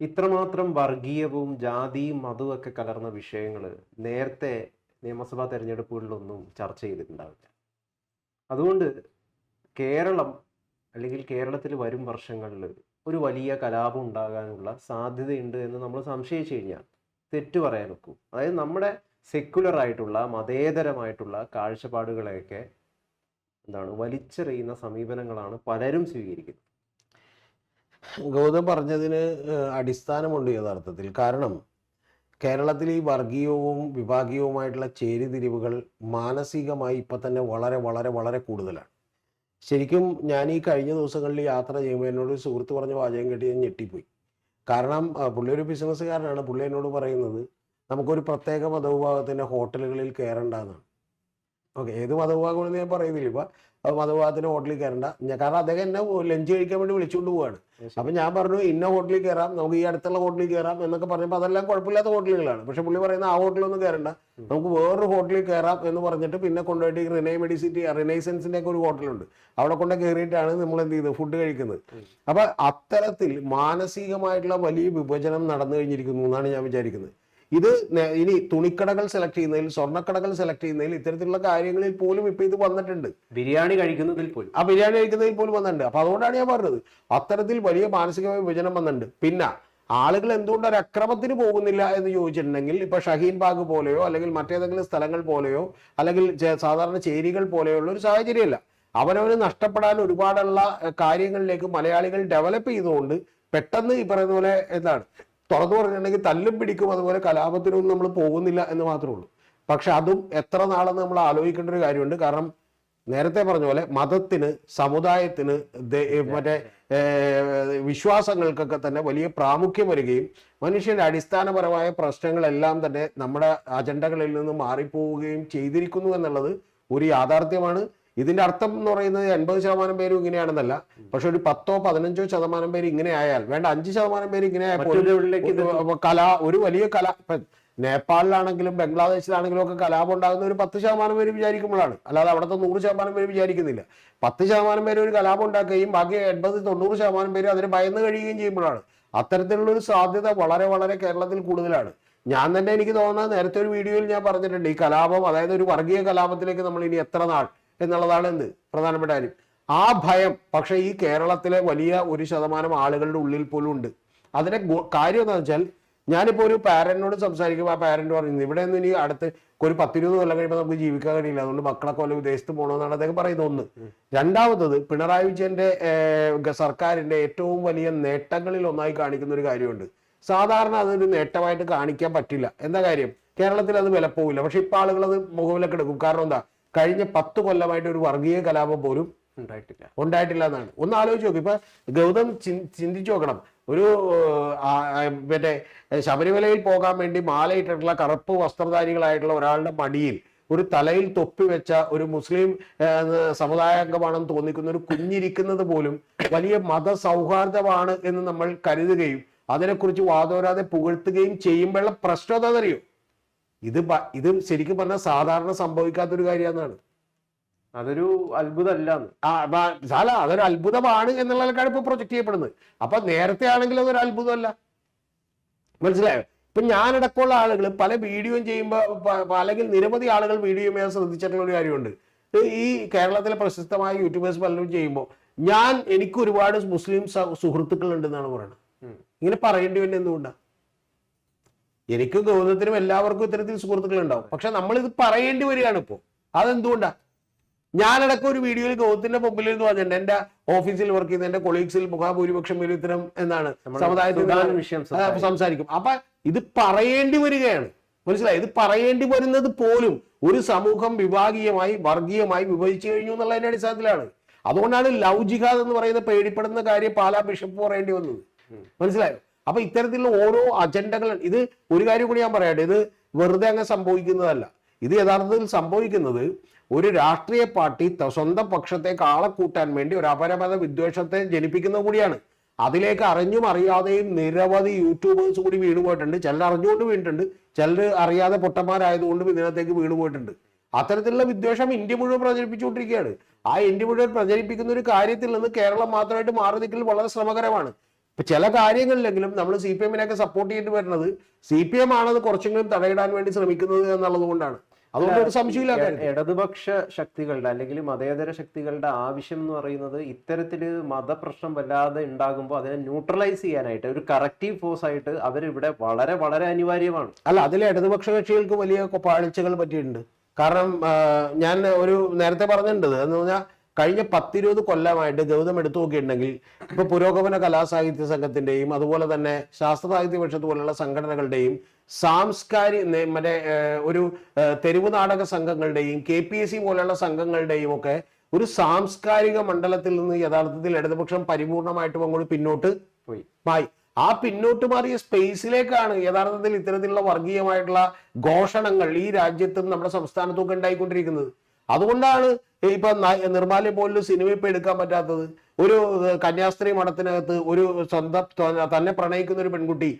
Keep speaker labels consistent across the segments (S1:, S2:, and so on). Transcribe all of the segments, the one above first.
S1: ഇത്രമാത്രം വർഗീയവും ജാതിയും മതവും ഒക്കെ കലർന്ന വിഷയങ്ങൾ നേരത്തെ നിയമസഭാ തെരഞ്ഞെടുപ്പുകളിലൊന്നും ചർച്ച ചെയ്തിട്ടുണ്ടാവില്ല. അതുകൊണ്ട് കേരളം അല്ലെങ്കിൽ കേരളത്തിൽ വരും വർഷങ്ങളിൽ ഒരു വലിയ കലാപം ഉണ്ടാകാനുള്ള സാധ്യതയുണ്ട് എന്ന് നമ്മൾ സംശയിച്ചു കഴിഞ്ഞാൽ തെറ്റു പറയാൻ ഒക്കും. അതായത് നമ്മുടെ സെക്യുലർ ആയിട്ടുള്ള മതേതരമായിട്ടുള്ള കാഴ്ചപ്പാടുകളെയൊക്കെ എന്താണ് വലിച്ചെറിയുന്ന സമീപനങ്ങളാണ് പലരും സ്വീകരിക്കുന്നത്.
S2: ഗൗതം പറഞ്ഞതിന് അടിസ്ഥാനമുണ്ട് യഥാർത്ഥത്തിൽ. കാരണം കേരളത്തിൽ ഈ വർഗീയവും വിഭാഗീയവുമായിട്ടുള്ള ചേരിതിരിവുകൾ മാനസികമായി ഇപ്പം തന്നെ വളരെ വളരെ വളരെ കൂടുതലാണ്. ശരിക്കും ഞാൻ ഈ കഴിഞ്ഞ ദിവസങ്ങളിൽ യാത്ര ചെയ്യുമ്പോൾ എന്നോട് സുഹൃത്ത് പറഞ്ഞ വാചകം കേട്ട് ഞാൻ ഞെട്ടിപ്പോയി. കാരണം പുള്ളി ഒരു ബിസിനസ്സുകാരനാണ്. പുള്ളി എന്നോട് പറയുന്നത് നമുക്കൊരു പ്രത്യേക മതവിഭാഗത്തിന്റെ ഹോട്ടലുകളിൽ കയറണ്ടെന്നാണ് ഓക്കെ ഏത് മതവിഭാഗമാണെന്ന് ഞാൻ പറയുന്നില്ല ഇപ്പം അത് മതവിഭാഗത്തിന് ഹോട്ടലിൽ കയറണ്ട. കാരണം അദ്ദേഹം എന്നെ ലഞ്ച് കഴിക്കാൻ വേണ്ടി വിളിച്ചുകൊണ്ട് പോവാണ്. അപ്പൊ ഞാൻ പറഞ്ഞു ഇന്ന ഹോട്ടലിൽ കയറാം നമുക്ക് ഈ അടുത്തുള്ള ഹോട്ടലിൽ കയറാം എന്നൊക്കെ പറഞ്ഞപ്പോൾ അതെല്ലാം കുഴപ്പമില്ലാത്ത ഹോട്ടലുകളാണ്. പക്ഷെ പുള്ളി പറയുന്ന ആ ഹോട്ടലൊന്നും കയറണ്ട. നമുക്ക് വേറൊരു ഹോട്ടലിൽ കയറാം എന്ന് പറഞ്ഞിട്ട് പിന്നെ കൊണ്ടുപോയിട്ട് റിനൈ റിനേ മെഡിസിറ്റി റിനൈസൻസിന്റെ ഒക്കെ ഒരു ഹോട്ടലുണ്ട്. അവിടെ കൊണ്ട് കയറിയിട്ടാണ് നമ്മൾ എന്ത് ചെയ്തത്? ഫുഡ് കഴിക്കുന്നത്. അപ്പൊ അത്തരത്തിൽ മാനസികമായിട്ടുള്ള വലിയ വിഭജനം നടന്നു കഴിഞ്ഞിരിക്കുന്നു എന്നാണ് ഞാൻ വിചാരിക്കുന്നത്. ഇത് ഇനി തുണിക്കടകൾ സെലക്ട് ചെയ്യുന്നതിൽ സ്വർണക്കടകൾ സെലക്ട് ചെയ്യുന്നതിൽ ഇത്തരത്തിലുള്ള കാര്യങ്ങളിൽ പോലും ഇപ്പൊ ഇത് വന്നിട്ടുണ്ട്.
S1: ബിരിയാണി കഴിക്കുന്നതിൽ പോലും.
S2: ആ ബിരിയാണി കഴിക്കുന്നതിൽ പോലും വന്നിട്ടുണ്ട്. അപ്പൊ അതുകൊണ്ടാണ് ഞാൻ പറഞ്ഞത്. അത്തരത്തിൽ വലിയ മാനസികമായ വിഭജനം വന്നിട്ടുണ്ട്. പിന്നെ ആളുകൾ എന്തുകൊണ്ട് ഒരു അക്രമത്തിന് പോകുന്നില്ല എന്ന് ചോദിച്ചിട്ടുണ്ടെങ്കിൽ ഇപ്പൊ ഷഹീൻ ബാഗ് പോലെയോ അല്ലെങ്കിൽ മറ്റേതെങ്കിലും സ്ഥലങ്ങൾ പോലെയോ അല്ലെങ്കിൽ സാധാരണ ചേരികൾ പോലെയുള്ള ഒരു സാഹചര്യമല്ല. അവനവന് നഷ്ടപ്പെടാൻ ഒരുപാടുള്ള കാര്യങ്ങളിലേക്ക് മലയാളികൾ ഡെവലപ്പ് ചെയ്തുകൊണ്ട് പെട്ടെന്ന് ഈ പറയുന്ന പോലെ എന്താണ് തുറന്നു പറഞ്ഞിട്ടുണ്ടെങ്കിൽ തല്ലും പിടിക്കും അതുപോലെ കലാപത്തിനൊന്നും നമ്മൾ പോകുന്നില്ല എന്ന് മാത്രമേ ഉള്ളൂ. പക്ഷെ അതും എത്ര നാളെന്ന് നമ്മൾ ആലോചിക്കേണ്ട ഒരു കാര്യമുണ്ട്. കാരണം നേരത്തെ പറഞ്ഞ പോലെ മതത്തിന് സമുദായത്തിന് മറ്റേ വിശ്വാസങ്ങൾക്കൊക്കെ തന്നെ വലിയ പ്രാമുഖ്യം വരികയും മനുഷ്യന്റെ അടിസ്ഥാനപരമായ പ്രശ്നങ്ങളെല്ലാം തന്നെ നമ്മുടെ അജണ്ടകളിൽ നിന്ന് മാറിപ്പോവുകയും ചെയ്തിരിക്കുന്നു എന്നുള്ളത് ഒരു യാഥാർത്ഥ്യമാണ്. ഇതിന്റെ അർത്ഥം എന്ന് പറയുന്നത് എൺപത് ശതമാനം പേരും ഇങ്ങനെയാണെന്നല്ല. പക്ഷെ ഒരു പത്തോ പതിനഞ്ചോ ശതമാനം പേര് ഇങ്ങനെ ആയാൽ വേണ്ട അഞ്ച് ശതമാനം പേര് ഇങ്ങനെ ആയപ്പോൾ കല ഒരു വലിയ കല നേപ്പാളിലാണെങ്കിലും ബംഗ്ലാദേശിലാണെങ്കിലും ഒക്കെ കലാപം ഉണ്ടാകുന്ന ഒരു പത്ത് ശതമാനം പേര് വിചാരിക്കുമ്പോഴാണ്. അല്ലാതെ അവിടുത്തെ നൂറ് ശതമാനം പേര് വിചാരിക്കുന്നില്ല. പത്ത് ശതമാനം പേര് ഒരു കലാപം ഉണ്ടാക്കുകയും ബാക്കി എൺപത് തൊണ്ണൂറ് ശതമാനം പേര് അതിന് ഭയന്ന് കഴിയുകയും ചെയ്യുമ്പോഴാണ്. അത്തരത്തിലുള്ള ഒരു സാധ്യത വളരെ വളരെ കേരളത്തിൽ കൂടുതലാണ്. ഞാൻ തന്നെ എനിക്ക് തോന്നുന്നത് നേരത്തെ ഒരു വീഡിയോയിൽ ഞാൻ പറഞ്ഞിട്ടുണ്ട് ഈ കലാപം അതായത് ഒരു വർഗീയ കലാപത്തിലേക്ക് നമ്മൾ ഇനി എത്ര നാൾ എന്നുള്ളതാണ് എന്ത് പ്രധാനപ്പെട്ട കാര്യം. ആ ഭയം പക്ഷേ ഈ കേരളത്തിലെ വലിയ ഒരു ശതമാനം ആളുകളുടെ ഉള്ളിൽ പോലും ഉണ്ട്. അതിന്റെ കാര്യം എന്താണെന്ന് വെച്ചാൽ ഞാനിപ്പോൾ ഒരു പാരന്റിനോട് സംസാരിക്കുമ്പോൾ ആ പാരന്റ് പറയുന്നത് ഇവിടെ നിന്ന് ഇനി അടുത്ത് ഒരു പത്തിരുപത് കൊല്ലം കഴിയുമ്പോൾ നമുക്ക് ജീവിക്കാൻ കഴിയില്ല. അതുകൊണ്ട് മക്കളൊക്കെ വല്ല വിദേശത്ത് പോകണമെന്നാണ് അദ്ദേഹം പറയുന്നത് ഒന്ന്. രണ്ടാമത്തത് പിണറായി വിജയന്റെ സർക്കാരിന്റെ ഏറ്റവും വലിയ നേട്ടങ്ങളിൽ ഒന്നായി കാണിക്കുന്ന ഒരു കാര്യമുണ്ട്. സാധാരണ അതൊരു നേട്ടമായിട്ട് കാണിക്കാൻ പറ്റില്ല. എന്താ കാര്യം? കേരളത്തിൽ അത് വിലപ്പോവില്ല. പക്ഷെ ഇപ്പൊ ആളുകൾ അത് മുഖവിലൊക്കെ എടുക്കും കാരണം എന്താ? കഴിഞ്ഞ പത്ത് കൊല്ലമായിട്ട് ഒരു വർഗീയ കലാപം പോലും
S1: ഉണ്ടായിട്ടില്ല.
S2: ഉണ്ടായിട്ടില്ല എന്നാണ്. ഒന്ന് ആലോചിച്ച് നോക്കും. ഇപ്പൊ ഗൗതം ചിന്തിച്ചു നോക്കണം. ഒരു മറ്റേ ശബരിമലയിൽ പോകാൻ വേണ്ടി മാലയിട്ടിട്ടുള്ള കറുപ്പ് വസ്ത്രധാരികളായിട്ടുള്ള ഒരാളുടെ മടിയിൽ ഒരു തലയിൽ തൊപ്പി വെച്ച ഒരു മുസ്ലിം സമുദായ അംഗമാണെന്ന് തോന്നിക്കുന്ന ഒരു കുഞ്ഞിരിക്കുന്നത് പോലും വലിയ മത സൗഹാർദ്ദമാണ് എന്ന് നമ്മൾ കരുതുകയും അതിനെക്കുറിച്ച് വാദോരാതെ പുകഴ്ത്തുകയും ചെയ്യുമ്പോഴുള്ള പ്രശ്നം എന്താണെന്നറിയോ? ഇത് ഇത് ശരിക്കും പറഞ്ഞാൽ സാധാരണ സംഭവിക്കാത്തൊരു കാര്യമെന്നാണ്
S1: അതൊരു
S2: അത്ഭുതമല്ല സാല അതൊരു അത്ഭുതമാണ് എന്നുള്ള ആൾക്കാണ് ഇപ്പൊ പ്രൊജക്ട് ചെയ്യപ്പെടുന്നത്. അപ്പൊ നേരത്തെ ആണെങ്കിൽ അതൊരു അത്ഭുതമല്ല. മനസ്സിലായോ? ഇപ്പൊ ഞാനടക്കമുള്ള ആളുകൾ പല വീഡിയോയും ചെയ്യുമ്പോൾ അല്ലെങ്കിൽ നിരവധി ആളുകൾ വീഡിയോ ചെയ്യാൻ ശ്രദ്ധിച്ചിട്ടുള്ള ഒരു കാര്യമുണ്ട്. ഈ കേരളത്തിലെ പ്രശസ്തമായ യൂട്യൂബേഴ്സ് പലരും ചെയ്യുമ്പോൾ ഞാൻ എനിക്ക് ഒരുപാട് മുസ്ലിം സുഹൃത്തുക്കൾ ഉണ്ടെന്നാണ് പറയുന്നത്. ഇങ്ങനെ പറയേണ്ടി വന്നെ എന്തുകൊണ്ടാ? എനിക്ക് ഗൗതത്തിനും എല്ലാവർക്കും ഇത്തരത്തിൽ സുഹൃത്തുക്കൾ ഉണ്ടാവും പക്ഷെ നമ്മൾ ഇത് പറയേണ്ടി വരികയാണ് ഇപ്പോൾ അതെന്തുകൊണ്ടാ? ഞാനടക്കം ഒരു വീഡിയോയിൽ ഗൗതത്തിന്റെ മുമ്പിൽ എന്ന് പറഞ്ഞിട്ടുണ്ട്. എന്റെ ഓഫീസിൽ വർക്ക് ചെയ്യുന്ന എന്റെ കൊളീഗ്സിൽ മുഖാഭൂരിപക്ഷം പേരും ഇത്തരം
S1: നമ്മൾ
S2: സമുദായത്തിൽ
S1: വിഷയം സംസാരിക്കും.
S2: സംസാരിക്കും. അപ്പൊ ഇത് പറയേണ്ടി വരികയാണ്. മനസ്സിലായി? ഇത് പറയേണ്ടി വരുന്നത് പോലും ഒരു സമൂഹം വിഭാഗീയമായി വർഗീയമായി വിഭജിച്ചു കഴിഞ്ഞു എന്നുള്ളതിന്റെ അടിസ്ഥാനത്തിലാണ്. അതുകൊണ്ടാണ് ലവ് ജിഹാദ് എന്ന് പറയുന്ന പേടിപ്പെടുന്ന കാര്യം പാലാ ബിഷപ്പ് പറയേണ്ടി വന്നത്. മനസ്സിലായോ? അപ്പൊ ഇത്തരത്തിലുള്ള ഓരോ അജണ്ടകൾ ഇത് ഒരു കാര്യം കൂടി ഞാൻ പറയട്ടെ ഇത് വെറുതെ അങ്ങ് സംഭവിക്കുന്നതല്ല. ഇത് യഥാർത്ഥത്തിൽ സംഭവിക്കുന്നത് ഒരു രാഷ്ട്രീയ പാർട്ടി സ്വന്തം പക്ഷത്തെ ആളെ കൂട്ടാൻ വേണ്ടി ഒരു അപരമത വിദ്വേഷത്തെ ജനിപ്പിക്കുന്നത് കൂടിയാണ്. അതിലേക്ക് അറിഞ്ഞും അറിയാതെയും നിരവധി യൂട്യൂബേഴ്സ് കൂടി വീണു പോയിട്ടുണ്ട്. ചിലർ അറിഞ്ഞുകൊണ്ട് വീണിട്ടുണ്ട്. ചിലർ അറിയാതെ പൊട്ടന്മാരായതുകൊണ്ടും ഇതിനകത്തേക്ക് വീണു പോയിട്ടുണ്ട്. അത്തരത്തിലുള്ള വിദ്വേഷം ഇന്ത്യ മുഴുവൻ പ്രചരിപ്പിച്ചുകൊണ്ടിരിക്കുകയാണ്. ആ ഇന്ത്യ മുഴുവൻ പ്രചരിപ്പിക്കുന്ന ഒരു കാര്യത്തിൽ നിന്ന് കേരളം മാത്രമായിട്ട് മാറി നിൽക്കൽ വളരെ ശ്രമകരമാണ്. ഇപ്പൊ ചില കാര്യങ്ങളിലെങ്കിലും നമ്മൾ സി പി എമ്മിനെയൊക്കെ സപ്പോർട്ട് ചെയ്തിട്ട് വരുന്നത് സി പി എം ആണത് കുറച്ചെങ്കിലും തടയിടാൻ വേണ്ടി ശ്രമിക്കുന്നത് എന്നുള്ളത് കൊണ്ടാണ്. അതുകൊണ്ട് ഒരു സംശയമില്ല
S1: ഇടതുപക്ഷ ശക്തികളുടെ അല്ലെങ്കിൽ മതേതര ശക്തികളുടെ ആവശ്യം എന്ന് പറയുന്നത് ഇത്തരത്തിൽ മതപ്രശ്നം വല്ലാതെ ഉണ്ടാകുമ്പോൾ അതിനെ ന്യൂട്രലൈസ് ചെയ്യാനായിട്ട് ഒരു കറക്റ്റീവ് ഫോഴ്സ് ആയിട്ട് അവരിവിടെ വളരെ വളരെ അനിവാര്യമാണ്.
S2: അല്ല അതിലെ ഇടതുപക്ഷ കക്ഷികൾക്ക് വലിയ പാഴ്ചകൾ പറ്റിയിട്ടുണ്ട്. കാരണം ഞാൻ ഒരു നേരത്തെ പറഞ്ഞിട്ടുണ്ട്. എന്ന് പറഞ്ഞാൽ കഴിഞ്ഞ പത്തിരുപത് കൊല്ലമായിട്ട് ഗൗതം എടുത്തു നോക്കിയിട്ടുണ്ടെങ്കിൽ ഇപ്പൊ പുരോഗമന കലാസാഹിത്യ സംഘത്തിന്റെയും അതുപോലെ തന്നെ ശാസ്ത്ര സാഹിത്യ പരിഷത്ത് പോലുള്ള സംഘടനകളുടെയും സാംസ്കാരിക മറ്റേ ഒരു തെരുവ് നാടക സംഘങ്ങളുടെയും കെ പി എസ് സി പോലുള്ള സംഘങ്ങളുടെയും ഒക്കെ ഒരു സാംസ്കാരിക മണ്ഡലത്തിൽ നിന്ന് യഥാർത്ഥത്തിൽ ഇടതുപക്ഷം പരിപൂർണമായിട്ടും അങ്ങോട്ട് പിന്നോട്ട്
S1: പോയി.
S2: മായി. ആ പിന്നോട്ട് മാറിയ സ്പേസിലേക്കാണ് യഥാർത്ഥത്തിൽ ഇത്തരത്തിലുള്ള വർഗീയമായിട്ടുള്ള ഘോഷണങ്ങൾ ഈ രാജ്യത്തും നമ്മുടെ സംസ്ഥാനത്തും ഒക്കെ ഉണ്ടായിക്കൊണ്ടിരിക്കുന്നത്. അതുകൊണ്ടാണ് ഇപ്പൊ നിർമ്മാല്യം പോലും സിനിമ ഇപ്പൊ എടുക്കാൻ പറ്റാത്തത്. ഒരു കന്യാസ്ത്രീ മഠത്തിനകത്ത് ഒരു സ്വന്തം തന്നെ പ്രണയിക്കുന്ന ഒരു പെൺകുട്ടി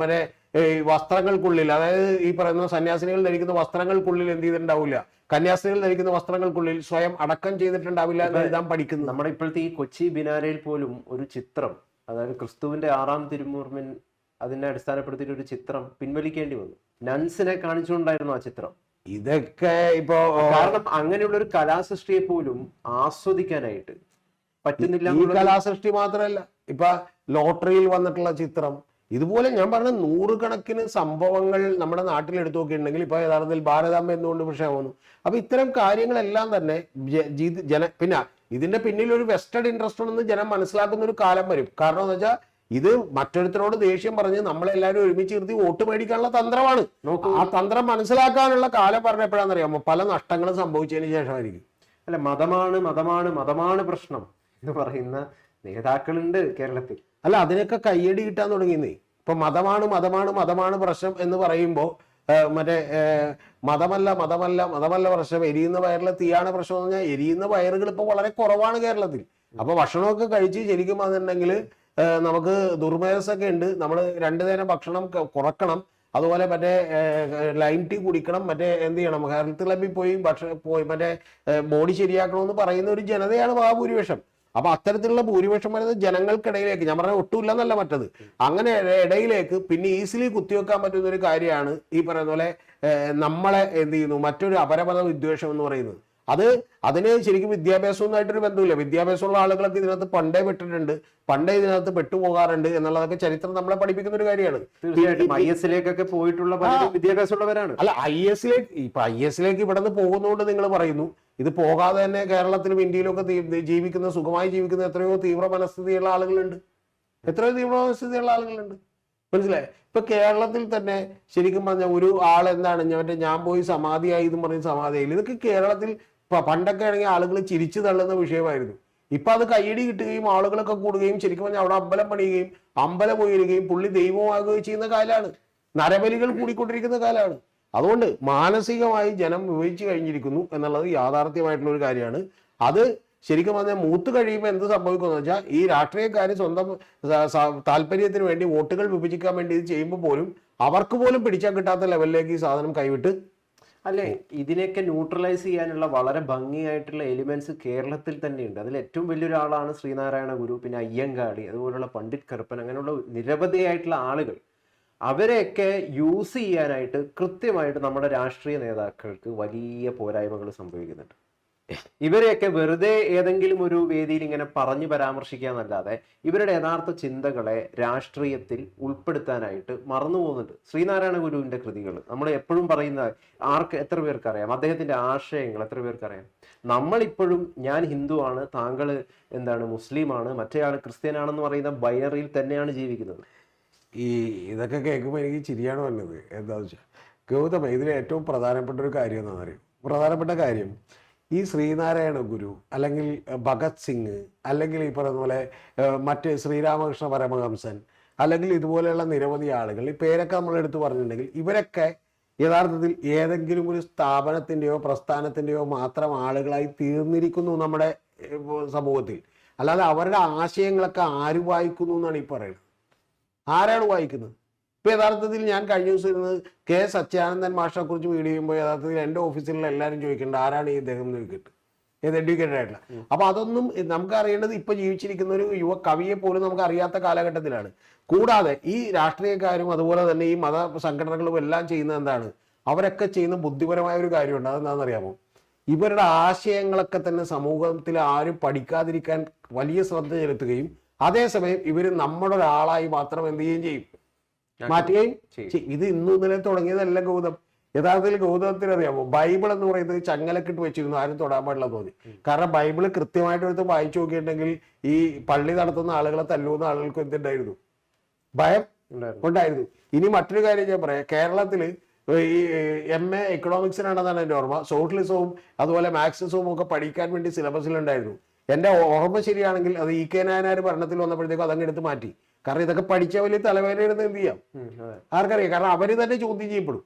S2: മറ്റേ ഏഹ്, വസ്ത്രങ്ങൾക്കുള്ളിൽ അതായത് ഈ പറയുന്ന സന്യാസിനികൾ ധരിക്കുന്ന വസ്ത്രങ്ങൾക്കുള്ളിൽ എന്ത് ചെയ്തിട്ടുണ്ടാവില്ല. കന്യാസ്ത്രീകൾ ധരിക്കുന്ന വസ്ത്രങ്ങൾക്കുള്ളിൽ സ്വയം അടക്കം ചെയ്തിട്ടുണ്ടാവില്ല എന്ന് എഴുതാൻ പഠിക്കുന്നു.
S1: നമ്മുടെ ഇപ്പോഴത്തെ ഈ കൊച്ചി ബിനാരയിൽ പോലും ഒരു ചിത്രം അതായത് ക്രിസ്തുവിന്റെ ആറാം തിരുമൂർമിൻ അതിനെ അടിസ്ഥാനപ്പെടുത്തിയിട്ട് ഒരു ചിത്രം പിൻവലിക്കേണ്ടി വന്നു. നൻസിനെ കാണിച്ചുകൊണ്ടായിരുന്നു ആ ചിത്രം.
S2: ഇതൊക്കെ ഇപ്പോ
S1: കാരണം അങ്ങനെയുള്ള ഒരു കലാസൃഷ്ടിയെ പോലും ആസ്വദിക്കാനായിട്ട് പറ്റുന്നില്ല
S2: ഈ കലാസൃഷ്ടി മാത്രമല്ല. ഇപ്പൊ ലോട്ടറിയിൽ വന്നിട്ടുള്ള ചിത്രം ഇതുപോലെ ഞാൻ പറഞ്ഞ നൂറുകണക്കിന് സംഭവങ്ങൾ നമ്മുടെ നാട്ടിൽ എടുത്തു നോക്കിയിട്ടുണ്ടെങ്കിൽ ഇപ്പൊ യഥാർത്ഥത്തിൽ ഭാരതാമ്മ എന്തുകൊണ്ട് വിഷയമാവുന്നു? അപ്പൊ ഇത്തരം കാര്യങ്ങളെല്ലാം തന്നെ ജന പിന്നെ ഇതിന്റെ പിന്നിൽ ഒരു വെസ്റ്റഡ് ഇൻട്രസ്റ്റ് ഉണ്ടെന്ന് ജനം മനസ്സിലാക്കുന്ന ഒരു കാലം വരും. കാരണം എന്ന് വെച്ചാൽ ഇത് മറ്റൊരുത്തരോട് ദേഷ്യം പറഞ്ഞ് നമ്മളെല്ലാവരും ഒരുമിച്ച് നിർത്തി വോട്ട് മേടിക്കാനുള്ള തന്ത്രമാണ്. ആ തന്ത്രം മനസ്സിലാക്കാനുള്ള കാലം പറഞ്ഞപ്പോഴാണെന്നറിയാമോ പല നഷ്ടങ്ങളും സംഭവിച്ചതിന് ശേഷമായിരിക്കും.
S1: അല്ല മതമാണ് മതമാണ് മതമാണ് പ്രശ്നം എന്ന് പറയുന്ന നേതാക്കളുണ്ട് കേരളത്തിൽ.
S2: അല്ല അതിനൊക്കെ കയ്യടി കിട്ടാൻ തുടങ്ങിയെന്നേ. ഇപ്പൊ മതമാണ് മതമാണ് മതമാണ് പ്രശ്നം എന്ന് പറയുമ്പോൾ മറ്റേ മതമല്ല മതമല്ല മതമല്ല പ്രശ്നം. എരിയുന്ന വയറിലെ തീയാണ് പ്രശ്നം എന്ന് പറഞ്ഞാൽ എരിയുന്ന വയറുകൾ ഇപ്പൊ വളരെ കുറവാണ് കേരളത്തിൽ. അപ്പൊ ഭക്ഷണമൊക്കെ കഴിച്ച് ശരിക്കും അതുണ്ടെങ്കിൽ നമുക്ക് ദുർമേധസ്സൊക്കെ ഉണ്ട്. നമ്മൾ രണ്ടു നേരം ഭക്ഷണം കുറക്കണം. അതുപോലെ മറ്റേ ലൈം ടീ കുടിക്കണം. മറ്റേ എന്ത് ചെയ്യണം? ഹെൽത്ത് ക്ലബിൽ പോയി ഭക്ഷണം പോയി മറ്റേ ബോഡി ശരിയാക്കണമെന്ന് പറയുന്ന ഒരു ജനതയാണ് മഹാഭൂരിപക്ഷം. അപ്പൊ അത്തരത്തിലുള്ള ഭൂരിപക്ഷം വരുന്നത് ജനങ്ങൾക്കിടയിലേക്ക് ഞാൻ പറഞ്ഞ ഒട്ടുമില്ലെന്നല്ല മറ്റത്. അങ്ങനെ ഇടയിലേക്ക് പിന്നെ ഈസിലി കുത്തിവെക്കാൻ പറ്റുന്ന ഒരു കാര്യമാണ് ഈ പറയുന്ന പോലെ നമ്മളെ എന്ത് ചെയ്യുന്നു? മറ്റൊരു അപരപദ വിദ്വേഷം എന്ന് പറയുന്നത്. അത് അതിന് ശരിക്കും വിദ്യാഭ്യാസവുമായിട്ടൊരു ബന്ധമില്ല വിദ്യാഭ്യാസമുള്ള ആളുകളൊക്കെ ഇതിനകത്ത് പണ്ടേ പെട്ടിട്ടുണ്ട് പണ്ടേ ഇതിനകത്ത് പെട്ടുപോകാറുണ്ട് എന്നുള്ളതൊക്കെ ചരിത്രം നമ്മളെ പഠിപ്പിക്കുന്ന ഒരു കാര്യമാണ്.
S1: തീർച്ചയായിട്ടും. ഐ എസിലേക്കൊക്കെ പോയിട്ടുള്ള വിദ്യാഭ്യാസമുള്ളവരാണ്.
S2: അല്ല ഐ എസിലേക്ക് ഇപ്പൊ ഐ എസിലേക്ക് ഇവിടെ നിന്ന് പോകുന്നതുകൊണ്ട് നിങ്ങൾ പറയുന്നു. ഇത് പോകാതെ തന്നെ കേരളത്തിലും ഇന്ത്യയിലും ഒക്കെ ജീവിക്കുന്ന സുഖമായി ജീവിക്കുന്ന എത്രയോ തീവ്ര മനസ്ഥിതിയുള്ള ആളുകളുണ്ട്. എത്രയോ തീവ്ര മനസ്ഥിതിയുള്ള ആളുകളുണ്ട്. മനസ്സിലായി? ഇപ്പൊ കേരളത്തിൽ തന്നെ ശരിക്കും പറഞ്ഞ ഒരു ആൾ എന്താണ്? ഞാൻ മറ്റേ ഞാൻ പോയി സമാധിയായി എന്ന് പറഞ്ഞ് സമാധിയായി. ഇതൊക്കെ കേരളത്തിൽ പ- പണ്ടൊക്കെ ആണെങ്കിൽ ആളുകൾ ചിരിച്ചു തള്ളുന്ന വിഷയമായിരുന്നു. ഇപ്പൊ അത് കയ്യടി കിട്ടുകയും ആളുകളൊക്കെ കൂടുകയും ശരിക്കും പറഞ്ഞാൽ അവിടെ അമ്പലം പണിയുകയും അമ്പലം ഉയരുകയും പുള്ളി ദൈവമാകുകയും ചെയ്യുന്ന കാലാണ് നരബലികൾ കൂടിക്കൊണ്ടിരിക്കുന്ന കാലാണ് അതുകൊണ്ട് മാനസികമായി ജനം വിവരിച്ചു കഴിഞ്ഞിരിക്കുന്നു എന്നുള്ളത് യാഥാർത്ഥ്യമായിട്ടുള്ള ഒരു കാര്യമാണ്. അത് ശരിക്കും പറഞ്ഞാൽ മൂത്ത് കഴിയുമ്പോൾ എന്ത് സംഭവിക്കുമെന്ന് വെച്ചാൽ ഈ രാഷ്ട്രീയക്കാർ സ്വന്തം താല്പര്യത്തിന് വേണ്ടി വോട്ടുകൾ വിഭജിക്കാൻ വേണ്ടി ഇത് ചെയ്യുമ്പോൾ പോലും അവർക്ക് പോലും പിടിച്ചാൽ കിട്ടാത്ത ലെവലിലേക്ക് ഈ സാധനം കൈവിട്ട്
S1: അല്ലെ? ഇതിനെയൊക്കെ ന്യൂട്രലൈസ് ചെയ്യാനുള്ള വളരെ ഭംഗിയായിട്ടുള്ള എലിമെന്റ്സ് കേരളത്തിൽ തന്നെയുണ്ട്. അതിൽ ഏറ്റവും വലിയൊരാളാണ് ശ്രീനാരായണ ഗുരു പിന്നെ അയ്യങ്കാളി അതുപോലുള്ള പണ്ഡിറ്റ് കറുപ്പൻ അങ്ങനെയുള്ള നിരവധിയായിട്ടുള്ള ആളുകൾ. അവരെയൊക്കെ യൂസ് ചെയ്യാനായിട്ട് കൃത്യമായിട്ട് നമ്മുടെ രാഷ്ട്രീയ നേതാക്കൾക്ക് വലിയ പോരായ്മകൾ സംഭവിക്കുന്നുണ്ട്. ഇവരെയൊക്കെ വെറുതെ ഏതെങ്കിലും ഒരു വേദിയിൽ ഇങ്ങനെ പറഞ്ഞു പരാമർശിക്കുക എന്നല്ലാതെ ഇവരുടെ യഥാർത്ഥ ചിന്തകളെ രാഷ്ട്രീയത്തിൽ ഉൾപ്പെടുത്താനായിട്ട് മറന്നു പോകുന്നുണ്ട്. ശ്രീനാരായണ ഗുരുവിന്റെ കൃതികൾ. നമ്മൾ എപ്പോഴും പറയുന്ന ആർക്ക് എത്ര പേർക്ക് അറിയാം? അദ്ദേഹത്തിന്റെ ആശയങ്ങൾ എത്ര പേർക്ക് അറിയാം? നമ്മളിപ്പോഴും ഞാൻ ഹിന്ദുവാണ് താങ്കൾ എന്താണ് മുസ്ലിമാണ് മറ്റേയാൾ ക്രിസ്ത്യനാണെന്ന് പറയുന്ന ബൈനറിയിൽ തന്നെയാണ് ജീവിക്കുന്നത്.
S2: ഈ ഇതൊക്കെ കേൾക്കുമ്പോൾ എനിക്ക് ചിരിയാണ് വന്നത് എന്താണെന്ന് വെച്ചാൽ ഗൗതമ ഇതിൽ ഏറ്റവും പ്രധാനപ്പെട്ട ഒരു കാര്യം എന്താണെന്ന് അറിയും പ്രധാനപ്പെട്ട കാര്യം ഈ ശ്രീനാരായണ ഗുരു അല്ലെങ്കിൽ ഭഗത് സിംഗ് അല്ലെങ്കിൽ ഈ പറയുന്ന പോലെ മറ്റ് ശ്രീരാമകൃഷ്ണ പരമഹംസൻ അല്ലെങ്കിൽ ഇതുപോലെയുള്ള നിരവധി ആളുകൾ ഈ പേരൊക്കെ നമ്മൾ എടുത്തു പറഞ്ഞിട്ടുണ്ടെങ്കിൽ ഇവരൊക്കെ യഥാർത്ഥത്തിൽ ഏതെങ്കിലും ഒരു സ്ഥാപനത്തിന്റെയോ പ്രസ്ഥാനത്തിന്റെയോ മാത്രം ആളുകളായി തീർന്നിരിക്കുന്നു നമ്മുടെ സമൂഹത്തിൽ. അല്ലാതെ അവരുടെ ആശയങ്ങളൊക്കെ ആര് വായിക്കുന്നു എന്നാണ് ഈ പറയുന്നത്. ആരാണ് വായിക്കുന്നത്? ഇപ്പൊ യഥാർത്ഥത്തിൽ ഞാൻ കഴിഞ്ഞ ദിവസം ഇരുന്ന് കെ സത്യാനന്ദൻ മാഷിനെ കുറിച്ച് വീഡിയോ ചെയ്യുമ്പോൾ യഥാർത്ഥത്തിൽ എന്റെ ഓഫീസിലുള്ള എല്ലാവരും ചോദിക്കേണ്ട ആരാണ് ഈ ഇദ്ദേഹം എന്ന് ചോദിക്കട്ടെ? ഏത് എഡ്യൂക്കേറ്റഡ് ആയിട്ടുള്ള. അപ്പൊ അതൊന്നും നമുക്ക് അറിയേണ്ടത് ഇപ്പൊ ജീവിച്ചിരിക്കുന്ന ഒരു യുവ കവിയെ പോലും നമുക്ക് അറിയാത്ത കാലഘട്ടത്തിലാണ്. കൂടാതെ ഈ രാഷ്ട്രീയക്കാരും അതുപോലെ തന്നെ ഈ മത സംഘടനകളും എല്ലാം ചെയ്യുന്നത് എന്താണ്? അവരൊക്കെ ചെയ്യുന്ന ബുദ്ധിപരമായ ഒരു കാര്യമുണ്ട്. അതെന്താണെന്ന് അറിയാമോ ഇവരുടെ ആശയങ്ങളൊക്കെ തന്നെ സമൂഹത്തിൽ ആരും പഠിക്കാതിരിക്കാൻ വലിയ ശ്രദ്ധ ചെലുത്തുകയും അതേസമയം ഇവർ നമ്മുടെ ഒരാളായി മാത്രം എന്ത് ചെയ്യുകയും ചെയ്യും. മാറ്റുകയും
S1: ചെയ്യും.
S2: ഇത് ഇന്നു ഇന്നലെ തുടങ്ങിയതല്ല ഗൗതം. യഥാർത്ഥത്തിൽ ഗൗതമത്തിന് അറിയാമോ ബൈബിൾ എന്ന് പറയുന്നത് ചങ്ങലക്കിട്ട് വെച്ചിരുന്നു. ആരും തൊടാൻ പാടില്ല തോന്നി. കാരണം ബൈബിൾ കൃത്യമായിട്ട് എടുത്ത് വായിച്ചു നോക്കിയിട്ടുണ്ടെങ്കിൽ ഈ പള്ളി നടത്തുന്ന ആളുകളെ തല്ലുന്ന ആളുകൾക്ക് എന്തുണ്ടായിരുന്നു? ഭയം
S1: ഉണ്ടായിരുന്നു.
S2: ഉണ്ടായിരുന്നു. ഇനി മറ്റൊരു കാര്യം ഞാൻ പറയാം. കേരളത്തിൽ ഈ എം എ എക്കണോമിക്സിനാണെന്നാണ് എന്റെ ഓർമ്മ. സോഷ്യലിസവും അതുപോലെ മാർക്സിസവും ഒക്കെ പഠിക്കാൻ വേണ്ടി സിലബസിലുണ്ടായിരുന്നു എന്റെ ഓർമ്മ ശരിയാണെങ്കിൽ അത് ഇ കെ നായനാർ ഭരണത്തിൽ വന്നപ്പോഴത്തേക്കും അതങ്ങ് എടുത്ത് മാറ്റി. കാരണം ഇതൊക്കെ പഠിച്ച വലിയ തലവേദന എന്ത് ചെയ്യാം? ആർക്കറിയാം. കാരണം അവർ തന്നെ ചോദ്യം ചെയ്യപ്പെടും.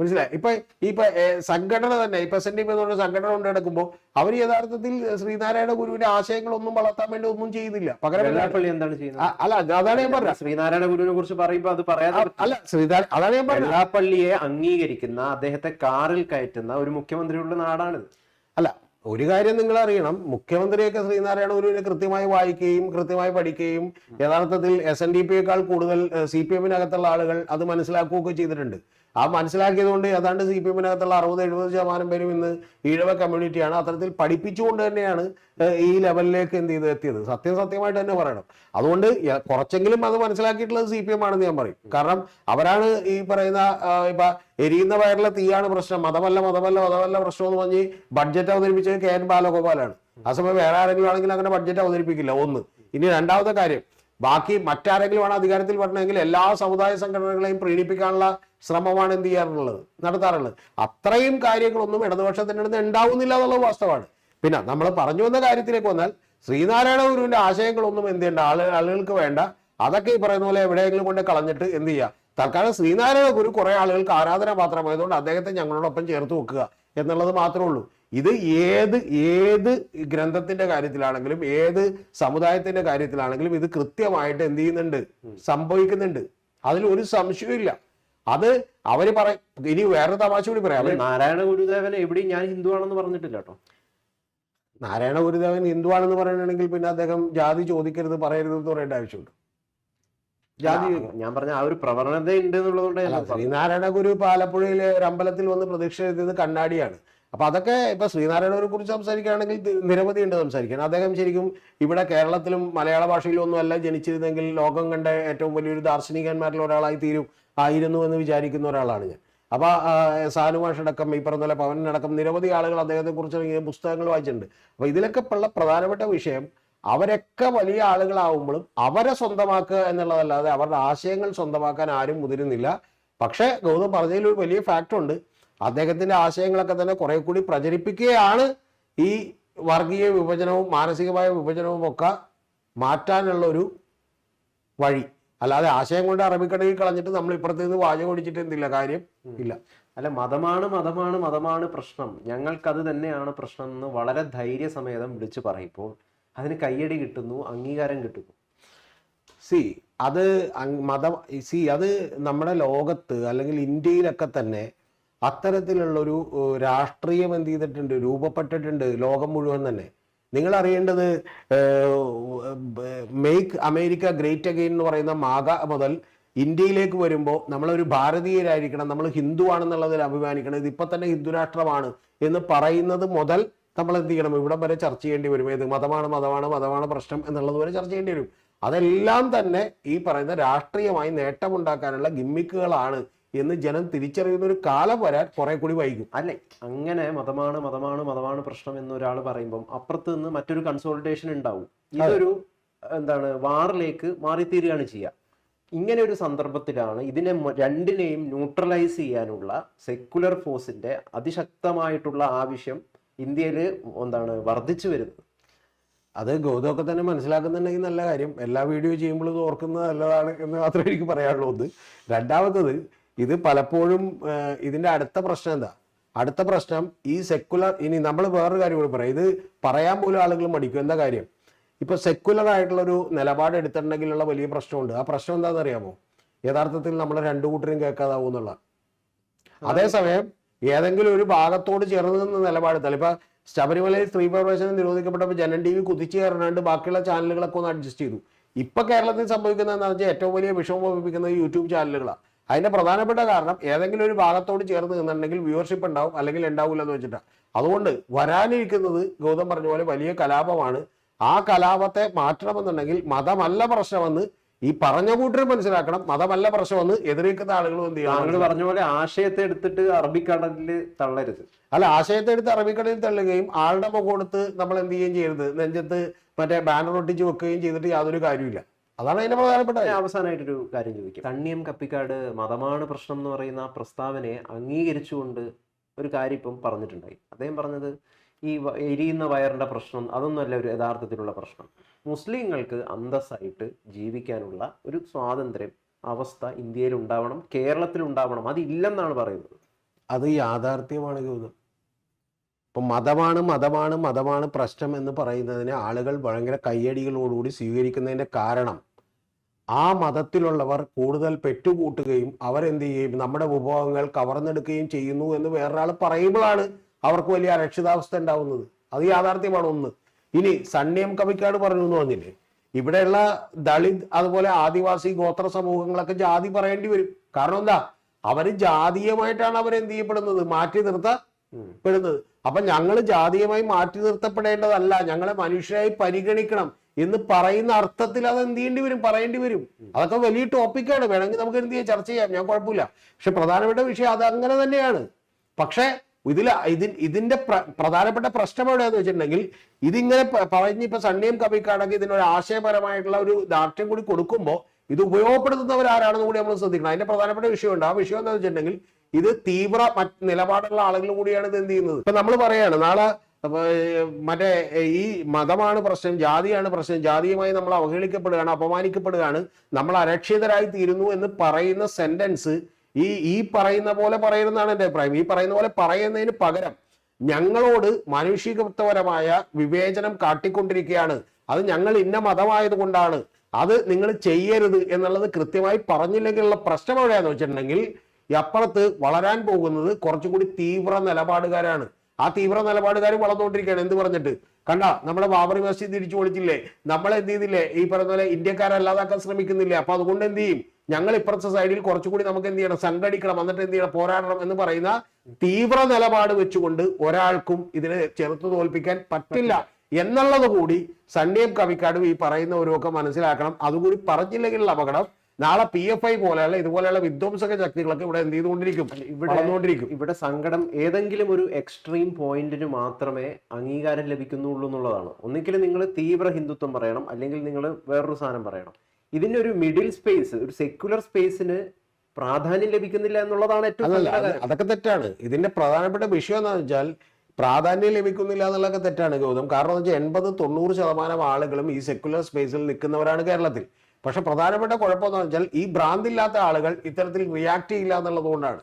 S2: മനസ്സിലായി? ഇപ്പൊ ഇപ്പൊ സംഘടന തന്നെ ഇപ്പൊ എസ് എൻ ഡി എന്ന് പറഞ്ഞ സംഘടന കൊണ്ട് നടക്കുമ്പോൾ അവർ യഥാർത്ഥത്തിൽ ശ്രീനാരായണ ഗുരുവിന്റെ ആശയങ്ങളൊന്നും വളർത്താൻ വേണ്ടി ഒന്നും ചെയ്യുന്നില്ല പകരം
S1: എന്താണ് ചെയ്യുന്നത്?
S2: അല്ല അതാണ് ഞാൻ പറഞ്ഞത്.
S1: ശ്രീനാരായണ ഗുരുവിനെ കുറിച്ച് പറയുമ്പോ അത് പറയാതെ
S2: അല്ല ശ്രീനാരായണ അതാണ് ഞാൻ പറഞ്ഞത്.
S1: വെള്ളാപ്പള്ളിയെ അംഗീകരിക്കുന്ന അദ്ദേഹത്തെ കാറിൽ കയറ്റുന്ന ഒരു മുഖ്യമന്ത്രിയുള്ള നാടാണിത്.
S2: അല്ല ഒരു കാര്യം നിങ്ങൾ അറിയണം മുഖ്യമന്ത്രിയൊക്കെ ശ്രീനാരായണ ഗുരുവിനെ കൃത്യമായി വായിക്കുകയും കൃത്യമായി പഠിക്കുകയും യഥാർത്ഥത്തിൽ എസ് എൻ ഡി പിയേക്കാൾ കൂടുതൽ സി പി എമ്മിനകത്തുള്ള ആളുകൾ അത് മനസ്സിലാക്കുകയൊക്കെ ചെയ്തിട്ടുണ്ട്. ആ മനസ്സിലാക്കിയത് കൊണ്ട് ഏതാണ്ട് സി പി എമ്മിനകത്തുള്ള അറുപത് എഴുപത് ശതമാനം പേരും ഇന്ന് ഈഴവ കമ്മ്യൂണിറ്റിയാണ് അത്തരത്തിൽ പഠിപ്പിച്ചുകൊണ്ട് തന്നെയാണ് ഈ ലെവലിലേക്ക് എന്ത് ചെയ്ത് എത്തിയത്. സത്യം സത്യമായിട്ട് തന്നെ പറയണം. അതുകൊണ്ട് കുറച്ചെങ്കിലും അത് മനസ്സിലാക്കിയിട്ടുള്ളത് സി പി എം ആണെന്ന് ഞാൻ പറയും. കാരണം അവരാണ് ഈ പറയുന്ന ഇപ്പൊ എരിയുന്ന വയറിലെ തീയാണ് പ്രശ്നം. മതമല്ല മതമല്ല മതമല്ല പ്രശ്നം എന്ന് പറഞ്ഞ് ബഡ്ജറ്റ് അവതരിപ്പിച്ചത് കെ എൻ ബാലഗോപാലാണ്. ആ സമയം വേറെ ആരെങ്കിലും ആണെങ്കിൽ അങ്ങനെ ബഡ്ജറ്റ് അവതരിപ്പിക്കില്ല. ഒന്ന്. ഇനി രണ്ടാമത്തെ കാര്യം. ബാക്കി മറ്റാരെങ്കിലും ആണ് അധികാരത്തിൽ വരണമെങ്കിൽ എല്ലാ സമുദായ സംഘടനകളെയും പ്രീണിപ്പിക്കാനുള്ള ശ്രമമാണ് എന്ത് ചെയ്യാറുള്ളത്? നടത്താറുള്ളത്. അത്രയും കാര്യങ്ങളൊന്നും ഇടതുപക്ഷത്തിന്റെ അടുത്ത് ഉണ്ടാവുന്നില്ല എന്നുള്ള വാസ്തവമാണ്. പിന്നെ നമ്മൾ പറഞ്ഞു വന്ന കാര്യത്തിലേക്ക് വന്നാൽ ശ്രീനാരായണ ഗുരുവിന്റെ ആശയങ്ങളൊന്നും എന്ത് ചെയ്യണ്ട? ആൾ ആളുകൾക്ക് വേണ്ട. അതൊക്കെ ഈ പറയുന്ന പോലെ എവിടെയെങ്കിലും കൊണ്ട് കളഞ്ഞിട്ട് എന്ത് ചെയ്യുക? തൽക്കാലം ശ്രീനാരായണ ഗുരു കുറെ ആളുകൾക്ക് ആരാധന മാത്രമായതുകൊണ്ട് അദ്ദേഹത്തെ ഞങ്ങളോടൊപ്പം ചേർത്ത് വെക്കുക എന്നുള്ളത് മാത്രമേ ഉള്ളൂ. ഇത് ഏത് ഏത് ഗ്രന്ഥത്തിന്റെ കാര്യത്തിലാണെങ്കിലും ഏത് സമുദായത്തിന്റെ കാര്യത്തിലാണെങ്കിലും ഇത് കൃത്യമായിട്ട് എന്ത് ചെയ്യുന്നുണ്ട്? സംഭവിക്കുന്നുണ്ട്. അതിൽ ഒരു സംശയവും അത് അവർ പറയും ഇനി വേറൊരു തമാശ കൂടി പറയാം.
S1: നാരായണ ഗുരുദേവൻ എവിടെയും ഞാൻ ഹിന്ദു ആണെന്ന് പറഞ്ഞിട്ടില്ല കേട്ടോ.
S2: നാരായണ ഗുരുദേവൻ ഹിന്ദുവാണെന്ന് പറയണമെങ്കിൽ പിന്നെ അദ്ദേഹം ജാതി ചോദിക്കരുത് പറയരുത് എന്ന് പറയേണ്ട ആവശ്യമുണ്ട്. ജാതി
S1: ഞാൻ പറഞ്ഞ ആ ഒരു പ്രവണത ഉണ്ട് എന്നുള്ളതുകൊണ്ട്.
S2: ശ്രീനാരായണ ഗുരു ഇപ്പൊ ആലപ്പുഴയിലെ ഒരു അമ്പലത്തിൽ വന്ന് പ്രതീക്ഷ എഴുതിയത് കണ്ണാടിയാണ്. അപ്പൊ അതൊക്കെ ഇപ്പൊ ശ്രീനാരായണനെ കുറിച്ച് സംസാരിക്കുകയാണെങ്കിൽ നിരവധി ഉണ്ട് സംസാരിക്കാൻ. അദ്ദേഹം ശരിക്കും ഇവിടെ കേരളത്തിലും മലയാള ഭാഷയിലും ഒന്നും അല്ല ജനിച്ചിരുന്നെങ്കിൽ ലോകം കണ്ട ഏറ്റവും വലിയൊരു ദാർശനികന്മാരിൽ ഒരാളായി തീരും. ആയിരുന്നു എന്ന് വിചാരിക്കുന്ന ഒരാളാണ് ഞാൻ. അപ്പോൾ സാനു അടക്കം ഈ പറഞ്ഞ പോലെ പവനടക്കം നിരവധി ആളുകൾ അദ്ദേഹത്തെ കുറിച്ച് പുസ്തകങ്ങൾ വായിച്ചിട്ടുണ്ട്. അപ്പോൾ ഇതിലൊക്കെ ഉള്ള പ്രധാനപ്പെട്ട വിഷയം അവരൊക്കെ വലിയ ആളുകളാവുമ്പോഴും അവരെ സ്വന്തമാക്കുക എന്നുള്ളതല്ലാതെ അവരുടെ ആശയങ്ങൾ സ്വന്തമാക്കാൻ ആരും മുതിരുന്നില്ല. പക്ഷേ ഗൗതം പറഞ്ഞതിൽ ഒരു വലിയ ഫാക്ടർ ഉണ്ട്. അദ്ദേഹത്തിന്റെ ആശയങ്ങളൊക്കെ തന്നെ കുറെ കൂടി പ്രചരിപ്പിക്കുകയാണ് ഈ വർഗീയ വിഭജനവും മാനസികമായ വിഭജനവും ഒക്കെ മാറ്റാനുള്ള ഒരു വഴി. അല്ലാതെ ആശയം കൊണ്ട് അറബിക്കടലിൽ കളഞ്ഞിട്ട് നമ്മൾ ഇപ്പുറത്ത് നിന്ന് വാചകം ഒടിച്ചിട്ട് എന്തില്ല? കാര്യം ഇല്ല.
S1: അല്ല മതമാണ് മതമാണ് മതമാണ് പ്രശ്നം. ഞങ്ങൾക്കത് തന്നെയാണ് പ്രശ്നം എന്ന് വളരെ ധൈര്യസമേതം വിളിച്ചു പറയുമ്പോൾ അതിന് കയ്യടി കിട്ടുന്നു അംഗീകാരം കിട്ടുന്നു.
S2: സി അത് മതം സി അത് നമ്മുടെ ലോകത്ത് അല്ലെങ്കിൽ ഇന്ത്യയിലൊക്കെ തന്നെ അത്തരത്തിലുള്ളൊരു രാഷ്ട്രീയം എന്ത് ചെയ്തിട്ടുണ്ട്? രൂപപ്പെട്ടിട്ടുണ്ട് ലോകം മുഴുവൻ തന്നെ. നിങ്ങൾ അറിയേണ്ടത് മേക്ക് അമേരിക്ക ഗ്രേറ്റ് അഗെയിൻ എന്ന് പറയുന്ന മാഗ മുതൽ ഇന്ത്യയിലേക്ക് വരുമ്പോൾ നമ്മളൊരു ഭാരതീയരായിരിക്കണം നമ്മൾ ഹിന്ദു ആണെന്നുള്ളതിൽ അഭിമാനിക്കണം ഇത് തന്നെ ഹിന്ദു രാഷ്ട്രമാണ് എന്ന് പറയുന്നത് മുതൽ നമ്മൾ എന്ത് ചെയ്യണം? ഇവിടം വരെ ചർച്ച ചെയ്യേണ്ടി വരും. ഏത് മതമാണ് മതമാണ് മതമാണ് പ്രശ്നം എന്നുള്ളത് വരെ ചർച്ച ചെയ്യേണ്ടി വരും. അതെല്ലാം തന്നെ ഈ പറയുന്ന രാഷ്ട്രീയമായി നേട്ടമുണ്ടാക്കാനുള്ള ഗിമ്മിക്കുകളാണ് എന്ന് ജനം തിരിച്ചറിയുന്ന ഒരു കാലം വരാൻ കുറെ കൂടി വൈകും.
S1: അല്ലെ? അങ്ങനെ മതമാണ് മതമാണ് മതമാണ് പ്രശ്നം എന്ന് ഒരാൾ പറയുമ്പം അപ്പുറത്ത് നിന്ന് മറ്റൊരു കൺസോൾട്ടേഷൻ ഉണ്ടാവും. ഇതൊരു എന്താണ് വാറിലേക്ക് മാറിത്തീരുകയാണ് ചെയ്യുക ഇങ്ങനെ ഒരു സന്ദർഭത്തിലാണ് ഇതിനെ രണ്ടിനെയും ന്യൂട്രലൈസ് ചെയ്യാനുള്ള സെക്കുലർ ഫോഴ്സിന്റെ അതിശക്തമായിട്ടുള്ള ആവശ്യം ഇന്ത്യയിൽ എന്താണ് വർദ്ധിച്ചു വരുന്നത്.
S2: അത് ഗൗതമൊക്കെ തന്നെ മനസ്സിലാക്കുന്നുണ്ടെങ്കിൽ നല്ല കാര്യം. എല്ലാ വീഡിയോ ചെയ്യുമ്പോഴും ഓർക്കുന്നത് നല്ലതാണ് എന്ന് മാത്രമേ എനിക്ക് പറയാനുള്ളൂ. ഒന്ന്. രണ്ടാമത്തത് ഇത് പലപ്പോഴും ഇതിന്റെ അടുത്ത പ്രശ്നം എന്താ? അടുത്ത പ്രശ്നം ഈ സെക്കുലർ ഇനി നമ്മൾ വേറൊരു കാര്യം കൂടി പറയാം. ഇത് പറയാൻ പോലും ആളുകൾ മടിക്കും. എന്താ കാര്യം? ഇപ്പൊ സെക്കുലർ ആയിട്ടുള്ള ഒരു നിലപാട് എടുത്തിട്ടുണ്ടെങ്കിലുള്ള വലിയ പ്രശ്നമുണ്ട്. ആ പ്രശ്നം എന്താണെന്ന് അറിയാമോ യഥാർത്ഥത്തിൽ നമ്മൾ രണ്ടു കൂട്ടരും കേൾക്കാതാവും എന്നുള്ള അതേസമയം ഏതെങ്കിലും ഒരു ഭാഗത്തോട് ചേർന്ന് നിന്ന് നിലപാടെടുത്താൽ ഇപ്പൊ ശബരിമലയിൽ സ്ത്രീ പ്രവേശനം നിരോധിക്കപ്പെട്ടപ്പോൾ ജനൻ ടി വി കുതിച്ചു കയറാണ്ട് ബാക്കിയുള്ള ചാനലുകളൊക്കെ ഒന്ന് അഡ്ജസ്റ്റ് ചെയ്തു. ഇപ്പൊ കേരളത്തിൽ സംഭവിക്കുന്നത് എന്താണെന്ന് വെച്ചാൽ ഏറ്റവും വലിയ വിഷമം ഭവിപ്പിക്കുന്നത് യൂട്യൂബ് ചാനലുകളാണ് അതിന്റെ പ്രധാനപ്പെട്ട കാരണം ഏതെങ്കിലും ഒരു ഭാഗത്തോട് ചേർന്ന് നിന്നുണ്ടെങ്കിൽ വ്യൂവർഷിപ്പ് ഉണ്ടാവും അല്ലെങ്കിൽ ഉണ്ടാവില്ല എന്ന് വെച്ചിട്ടാണ് അതുകൊണ്ട് വരാനിരിക്കുന്നത് ഗൗതം പറഞ്ഞ പോലെ വലിയ കലാപമാണ്. ആ കലാപത്തെ മാറ്റണമെന്നുണ്ടെങ്കിൽ മതമല്ല പ്രശ്നമെന്ന് ഈ പറഞ്ഞ കൂട്ടരും മനസ്സിലാക്കണം. മതമല്ല പ്രശ്നമെന്ന് എതിരേക്കുന്ന ആളുകളും എന്ത്
S1: താങ്കൾ
S2: ചെയ്യണം
S1: പറഞ്ഞ പോലെ ആശയത്തെ എടുത്തിട്ട് അറബിക്കടലിൽ തള്ളരുത്.
S2: അല്ല ആശയത്തെ എടുത്ത് അറബിക്കടലിൽ തള്ളുകയും ആളുടെ മുഖം കൊടുത്ത് നമ്മൾ എന്ത് ചെയ്യുകയും ചെയ്യരുത്. നെഞ്ചത്ത് മറ്റേ ബാനർ ഒട്ടിച്ച് വെക്കുകയും ചെയ്തിട്ട് യാതൊരു കാര്യമില്ല അതാണ് അതിന്റെ പ്രധാനപ്പെട്ട.
S1: അവസാനമായിട്ടൊരു കാര്യം ചോദിക്കും. കണ്ണിയം കപ്പിക്കാട് മതമാണ് പ്രശ്നം എന്ന് പറയുന്ന ആ പ്രസ്താവനയെ അംഗീകരിച്ചുകൊണ്ട് ഒരു കാര്യം ഇപ്പം പറഞ്ഞിട്ടുണ്ടായി. അദ്ദേഹം പറഞ്ഞത് ഈ എരിയുന്ന വയറിന്റെ പ്രശ്നം അതൊന്നുമല്ല ഒരു യഥാർത്ഥത്തിലുള്ള പ്രശ്നം. മുസ്ലിങ്ങൾക്ക് അന്തസ്സായിട്ട് ജീവിക്കാനുള്ള ഒരു സ്വാതന്ത്ര്യം അവസ്ഥ ഇന്ത്യയിൽ ഉണ്ടാവണം കേരളത്തിൽ ഉണ്ടാവണം അതില്ലെന്നാണ് പറയുന്നത്.
S2: അത് യാഥാർത്ഥ്യമാണ് ഗൗതം. ഇപ്പൊ മതമാണ് മതമാണ് മതമാണ് പ്രശ്നം എന്ന് പറയുന്നതിന് ആളുകൾ ഭയങ്കര കയ്യടികളോടുകൂടി സ്വീകരിക്കുന്നതിന്റെ കാരണം ആ മതത്തിലുള്ളവർ കൂടുതൽ പെറ്റുകൂട്ടുകയും അവരെന്ത് ചെയ്യും? നമ്മുടെ വിഭവങ്ങൾ കവർന്നെടുക്കുകയും ചെയ്യുന്നു എന്ന് വേറൊരാൾ പറയുമ്പോഴാണ് അവർക്ക് വലിയ അരക്ഷിതാവസ്ഥ ഉണ്ടാവുന്നത്. അത് യാഥാർത്ഥ്യമാണ് ഒന്ന്. ഇനി സണ്ണിയം കവിക്കാട് പറഞ്ഞു എന്ന് പറഞ്ഞില്ലേ? ഇവിടെയുള്ള ദളിത് അതുപോലെ ആദിവാസി ഗോത്ര സമൂഹങ്ങളൊക്കെ ജാതി പറയേണ്ടി വരും. കാരണം എന്താ? അവർ ജാതീയമായിട്ടാണ് അവരെന്ത് ചെയ്യപ്പെടുന്നത്? മാറ്റി നിർത്താൻ പെടുന്നത് അപ്പൊ ഞങ്ങൾ ജാതീയമായി മാറ്റി നിർത്തപ്പെടേണ്ടതല്ല. ഞങ്ങളെ മനുഷ്യരായി പരിഗണിക്കണം എന്ന് പറയുന്ന അർത്ഥത്തിൽ അത് എന്ത് ചെയ്യേണ്ടി വരും? പറയേണ്ടി വരും. അതൊക്കെ വലിയ ടോപ്പിക്കാണ് വേണമെങ്കിൽ നമുക്ക് എന്ത് ചെയ്യാം? ചർച്ച ചെയ്യാം. ഞാൻ കുഴപ്പമില്ല. പക്ഷെ പ്രധാനപ്പെട്ട വിഷയം അത് അങ്ങനെ തന്നെയാണ്. പക്ഷെ ഇതിൽ ഇതിൻ ഇതിന്റെ പ്ര- പ്രധാനപ്പെട്ട പ്രശ്നം എവിടെയാന്ന് വെച്ചിട്ടുണ്ടെങ്കിൽ ഇതിങ്ങനെ പറഞ്ഞ് ഇപ്പൊ സണ്ണിയും കവിക്കാണെങ്കിൽ ഇതിനൊരു ആശയപരമായിട്ടുള്ള ഒരു ദാർഢ്യം കൂടി കൊടുക്കുമ്പോൾ ഇത് ഉപയോഗപ്പെടുത്തുന്നവരാരാണെന്ന് കൂടി നമ്മൾ ശ്രദ്ധിക്കണം. അതിന്റെ പ്രധാനപ്പെട്ട വിഷയമുണ്ട്. ആ വിഷയം എന്താണെന്ന് വെച്ചിട്ടുണ്ടെങ്കിൽ ഇത് തീവ്ര നിലപാടുള്ള ആളുകൾ കൂടിയാണ് ഇത് എന്ത് ചെയ്യുന്നത്? ഇപ്പൊ നമ്മൾ പറയാണ് നാളെ മറ്റേ ഈ മതമാണ് പ്രശ്നം ജാതിയാണ് പ്രശ്നം ജാതിയുമായി നമ്മൾ അവഹേളിക്കപ്പെടുകയാണ് അപമാനിക്കപ്പെടുകയാണ് നമ്മൾ അരക്ഷിതരായി തീരുന്നു എന്ന് പറയുന്ന സെന്റൻസ് ഈ ഈ പറയുന്ന പോലെ പറയുന്നതാണ് എന്റെ അഭിപ്രായം. ഈ പറയുന്ന പോലെ പറയുന്നതിന് പകരം ഞങ്ങളോട് മാനുഷികത്വപരമായ വിവേചനം കാട്ടിക്കൊണ്ടിരിക്കുകയാണ്. അത് ഞങ്ങൾ ഇന്ന മതമായത് കൊണ്ടാണ്. അത് നിങ്ങൾ ചെയ്യരുത് എന്നുള്ളത് കൃത്യമായി പറഞ്ഞില്ലെങ്കിലുള്ള പ്രശ്നം എവിടെയാന്ന് വെച്ചിട്ടുണ്ടെങ്കിൽ അപ്പുറത്ത് വളരാൻ പോകുന്നത് കുറച്ചും കൂടി തീവ്ര നിലപാടുകാരാണ്. ആ തീവ്ര നിലപാടുകാർ വളർന്നുകൊണ്ടിരിക്കുകയാണ്. എന്ത് പറഞ്ഞിട്ട്? കണ്ട നമ്മുടെ ബാബറി മസ്ജിദ് തിരിച്ചു പൊളിച്ചില്ലേ? നമ്മൾ എന്ത് ചെയ്തില്ലേ? ഈ പറഞ്ഞ പോലെ ഇന്ത്യക്കാരല്ലാതാക്കാൻ ശ്രമിക്കുന്നില്ലേ? അപ്പൊ അതുകൊണ്ട് എന്ത് ചെയ്യും? ഞങ്ങൾ ഇപ്പുറത്തെ സൈഡിൽ കുറച്ചുകൂടി നമുക്ക് എന്ത് ചെയ്യണം? സംഘടിക്കണം എന്നിട്ട് എന്ത് ചെയ്യണം? പോരാടണം എന്ന് പറയുന്ന തീവ്ര നിലപാട് വെച്ചുകൊണ്ട് ഒരാൾക്കും ഇതിനെ ചെറുത്തു തോൽപ്പിക്കാൻ പറ്റില്ല. എന്നുള്ളത് കൂടി സണ്ണിയും കവിക്കാടും ഈ പറയുന്നവരുമൊക്കെ മനസ്സിലാക്കണം. അതുകൂടി പറഞ്ഞില്ലെങ്കിലുള്ള അപകടം നാളെ പി എഫ് ഐ പോലെയുള്ള ഇതുപോലെയുള്ള വിധ്വംസക ശക്തികളൊക്കെ ഇവിടെ എന്ത് ചെയ്തുകൊണ്ടിരിക്കും?
S1: ഇവിടെ
S2: വന്നുകൊണ്ടിരിക്കും
S1: ഇവിടെ സങ്കടം ഏതെങ്കിലും ഒരു എക്സ്ട്രീം പോയിന്റിന് മാത്രമേ അംഗീകാരം ലഭിക്കുന്നുള്ളൂ എന്നുള്ളതാണ്. ഒന്നിക്കൽ നിങ്ങൾ തീവ്ര ഹിന്ദുത്വം പറയണം അല്ലെങ്കിൽ നിങ്ങൾ വേറൊരു സാധനം പറയണം. ഇതിന്റെ ഒരു മിഡിൽ സ്പേസ് ഒരു സെക്യുലർ സ്പേസിന് പ്രാധാന്യം ലഭിക്കുന്നില്ല എന്നുള്ളതാണ് ഏറ്റവും
S2: അതൊക്കെ തെറ്റാണ്. ഇതിന്റെ പ്രധാനപ്പെട്ട വിഷയം എന്താണെന്ന് വെച്ചാൽ പ്രാധാന്യം ലഭിക്കുന്നില്ല എന്നുള്ളതൊക്കെ തെറ്റാണ് ഗൗതം. കാരണം എന്ന് വെച്ചാൽ എൺപത് തൊണ്ണൂറ് ശതമാനം ആളുകളും ഈ സെക്യുലർ സ്പേസിൽ നിൽക്കുന്നവരാണ് കേരളത്തിൽ. പക്ഷെ പ്രധാനപ്പെട്ട കുഴപ്പമെന്ന് വെച്ചാൽ ഈ ഭ്രാന്തില്ലാത്ത ആളുകൾ ഇത്തരത്തിൽ റിയാക്ട് ചെയ്യില്ല എന്നുള്ളത് കൊണ്ടാണ്.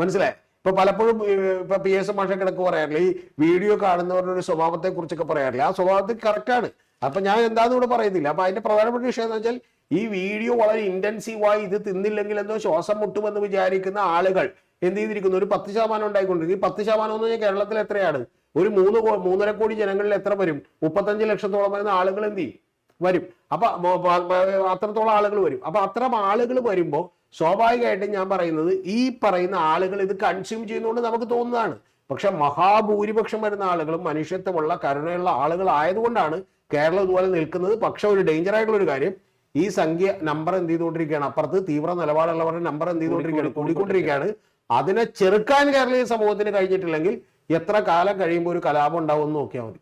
S2: മനസ്സിലായി? ഇപ്പൊ പലപ്പോഴും ഇപ്പൊ പി എസ് മാഷ കിടക്ക് പറയാറില്ല ഈ വീഡിയോ കാണുന്നവരുടെ ഒരു സ്വഭാവത്തെ കുറിച്ചൊക്കെ പറയാറില്ല ആ സ്വഭാവത്തിൽ കറക്റ്റാണ് അപ്പൊ ഞാൻ എന്താന്ന് ഇവിടെ പറയുന്നില്ല. അപ്പൊ അതിന്റെ പ്രധാനപ്പെട്ട വിഷയം എന്ന് വെച്ചാൽ ഈ വീഡിയോ വളരെ ഇന്റൻസീവായി ഇത് തിന്നില്ലെങ്കിൽ എന്തോ ശ്വാസം മുട്ടുമെന്ന് വിചാരിക്കുന്ന ആളുകൾ എന്ത് ചെയ്തിരിക്കുന്നു? ഒരു പത്ത് ശതമാനം ഉണ്ടായിക്കൊണ്ടിരിക്കും ഈ പത്ത് ശതമാനം എന്ന് പറഞ്ഞാൽ കേരളത്തിൽ എത്രയാണ്? ഒരു മൂന്ന് മൂന്നര കോടി ജനങ്ങളിൽ എത്ര വരും? മുപ്പത്തഞ്ച് ലക്ഷത്തോളം വരുന്ന ആളുകൾ എന്ത് ചെയ്യും? വരും. അപ്പൊ അത്രത്തോളം ആളുകൾ വരും. അപ്പൊ അത്തരം ആളുകൾ വരുമ്പോൾ സ്വാഭാവികമായിട്ടും ഞാൻ പറയുന്നത് ഈ പറയുന്ന ആളുകൾ ഇത് കൺസ്യൂം ചെയ്യുന്നതുകൊണ്ട് നമുക്ക് തോന്നുന്നതാണ്. പക്ഷെ മഹാഭൂരിപക്ഷം വരുന്ന ആളുകളും മനുഷ്യത്വമുള്ള കരുണയുള്ള ആളുകൾ ആയതുകൊണ്ടാണ് കേരളം ഇതുപോലെ നിൽക്കുന്നത്. പക്ഷെ ഒരു ഡേഞ്ചർ ആയിട്ടുള്ള ഒരു കാര്യം ഈ സംഖ്യ നമ്പർ എന്ത് ചെയ്തുകൊണ്ടിരിക്കുകയാണ്? അപ്പുറത്ത് തീവ്ര നിലപാടുള്ളവരുടെ നമ്പർ എന്ത് ചെയ്തുകൊണ്ടിരിക്കുകയാണ്?
S1: കൂടി-
S2: കൂടിക്കൊണ്ടിരിക്കുകയാണ്. അതിനെ ചെറുക്കാൻ കേരളീയ സമൂഹത്തിന് കഴിഞ്ഞിട്ടില്ലെങ്കിൽ എത്ര കാലം കഴിയുമ്പോൾ ഒരു കലാപം ഉണ്ടാവും എന്ന് നോക്കിയാൽ മതി.